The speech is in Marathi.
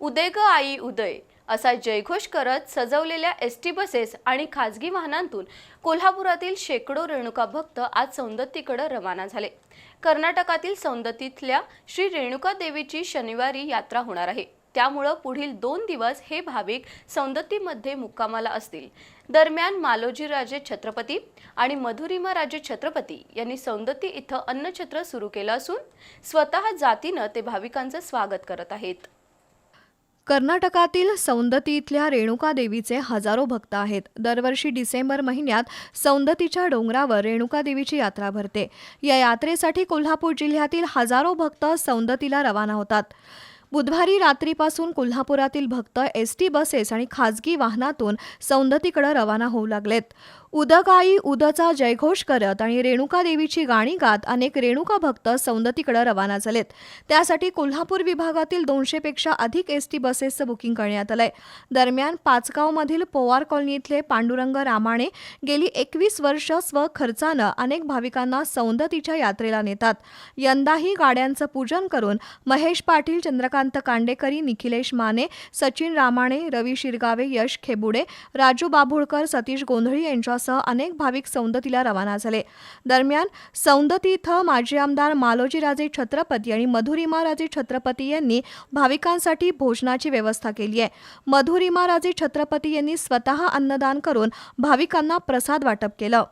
उदय ग आई उदय असा जयघोष करत सजवलेल्या एस टी बसेस आणि खाजगी वाहनांतून कोल्हापुरातील शेकडो रेणुका भक्त आज सौंदत्तीकडे रवाना झाले. कर्नाटकातील सौंदतीतल्या श्री रेणुका देवीची शनिवारी यात्रा होणार आहे. त्यामुळं पुढील दोन दिवस हे भाविक सौंदतीमध्ये मुक्कामाला असतील. दरम्यान मालोजीराजे छत्रपती आणि मधुरिमा राजे छत्रपती यांनी सौंदती इथं अन्नछत्र सुरू केलं असून स्वतः जातीनं ते भाविकांचं स्वागत करत आहेत. कर्नाटकातील सौंदती इथल्या रेणुका देवीचे हजारो भक्त आहेत. दरवर्षी डिसेंबर महिन्यात सौंदतीच्या डोंगरावर रेणुका देवीची यात्रा भरते. या यात्रेसाठी कोल्हापूर जिल्ह्यातील हजारो भक्त सौंदतीला रवाना होतात. बुधवारी रात्रीपासून कोल्हापुरातील भक्त एस टी बसेस आणि खाजगी वाहनातून सौंदतीकडे रवाना होऊ लागलेत. उदगाई उदचा जयघोष करत आणि रेणुका देवीची गाणी गात अनेक रेणुका भक्त सौंदतीकडे रवाना झालेत. त्यासाठी कोल्हापूर विभागातील दोनशेपेक्षा अधिक एस टी बसेसचं बुकिंग करण्यात आलंय. दरम्यान पाचगावमधील पोवार कॉलनीतले पांडुरंग रामाणे गेली एकवीस वर्ष स्वखर्चानं अनेक भाविकांना सौंदतीच्या यात्रेला नेतात. यंदाही गाड्यांचं पूजन करून महेश पाटील चंद्रकांत कांडेकरी निखिलेश माने सचिन रामाणे रवी शिरगावे यश खेबुडे राजू बाभुळकर सतीश गोंधळी यांच्यासह अनेक भाविक सौंदतीला रवाना झाले. दरम्यान सौंदती इथं माजी आमदार मालोजीराजे छत्रपती आणि मधुरिमाराजे छत्रपती यांनी भाविकांसाठी भोजनाची व्यवस्था केली आहे. मधुरिमाराजे छत्रपती यांनी स्वतः अन्नदान करून भाविकांना प्रसाद वाटप केलं.